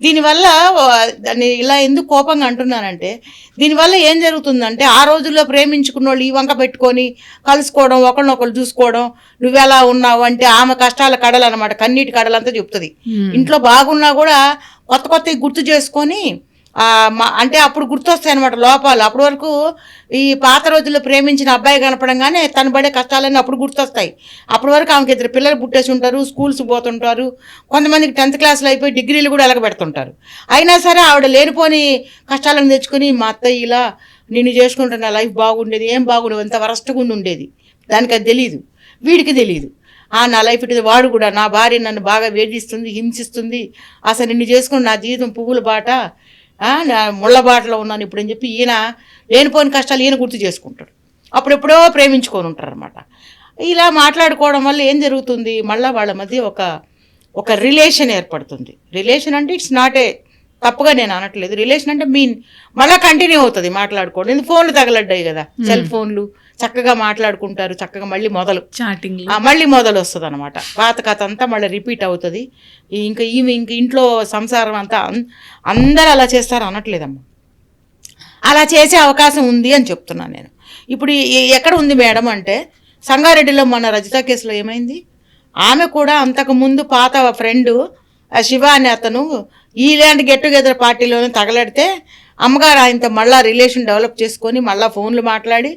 దీనివల్ల దాన్ని ఇలా ఎందుకు కోపంగా అంటున్నానంటే దీనివల్ల ఏం జరుగుతుందంటే ఆ రోజుల్లో ప్రేమించుకున్న వాళ్ళు ఈ వంక పెట్టుకొని కలుసుకోవడం ఒకరినొకరు చూసుకోవడం నువ్వెలా ఉన్నావు అంటే ఆమె కష్టాల కడలు అనమాట కన్నీటి కడలంతా చెప్తుంది. ఇంట్లో బాగున్నా కూడా కొత్త కొత్తవి గుర్తు చేసుకొని అంటే అప్పుడు గుర్తొస్తాయి అనమాట లోపాలు. అప్పటి వరకు ఈ పాత రోజుల్లో ప్రేమించిన అబ్బాయి కనపడంగానే తను పడే కష్టాలన్నీ అప్పుడు గుర్తొస్తాయి. అప్పటి వరకు ఆమెకి ఇద్దరు పిల్లలు పుట్టేసి ఉంటారు స్కూల్స్ పోతుంటారు కొంతమందికి టెన్త్ క్లాస్లో అయిపోయి డిగ్రీలు కూడా ఎలగబెడుతుంటారు. అయినా సరే ఆవిడ లేనిపోని కష్టాలను తెచ్చుకుని మా అత్తయ్య ఇలా నిన్ను చేసుకుంటే నా లైఫ్ బాగుండేది ఏం బాగుండేది ఎంత వరస్ట్గా ఉండేది. దానికి అది తెలియదు వీడికి తెలియదు ఆ నా లైఫ్ ఇటు వాడు కూడా నా భార్య నన్ను బాగా వేధిస్తుంది హింసిస్తుంది. అసలు నిన్ను చేసుకుని నా జీవితం పువ్వుల బాట ఆ, నా ముళ్ళ బాటలో ఉన్నాను ఇప్పుడు అని చెప్పి ఈయన లేనిపోని కష్టాలు ఈయన గుర్తు చేసుకుంటాడు. అప్పుడెప్పుడో ప్రేమించుకొని ఉంటారు అనమాట ఇలా మాట్లాడుకోవడం వల్ల ఏం జరుగుతుంది? మళ్ళీ వాళ్ళ మధ్య ఒక ఒక రిలేషన్ ఏర్పడుతుంది. రిలేషన్ అంటే ఇట్స్ నాట్ ఏ తప్పుగా నేను అనట్లేదు. రిలేషన్ అంటే మీన్ మళ్ళీ కంటిన్యూ అవుతుంది మాట్లాడుకోవడం. ఎందుకు ఫోన్లు తగలడ్డాయి కదా సెల్ ఫోన్లు. చక్కగా మాట్లాడుకుంటారు చక్కగా మళ్ళీ మొదలు. చాటింగ్ మళ్ళీ మొదలు వస్తుంది అనమాట పాత కథ అంతా మళ్ళీ రిపీట్ అవుతుంది. ఇంకా ఈమె ఇంక ఇంట్లో సంసారం అంతా అందరూ అలా చేస్తారు అనట్లేదమ్మా. అలా చేసే అవకాశం ఉంది అని చెప్తున్నాను నేను. ఇప్పుడు ఎక్కడ ఉంది మేడం అంటే సంగారెడ్డిలో మన రజిత కేసులో ఏమైంది? ఆమె కూడా అంతకు ముందు పాత ఫ్రెండ్ శివ అనే అతను ఇలాంటి గెట్ టుగెదర్ పార్టీలోనే తగలడితే అమ్మగారు ఆయనతో మళ్ళా రిలేషన్ డెవలప్ చేసుకొని మళ్ళా ఫోన్లు మాట్లాడి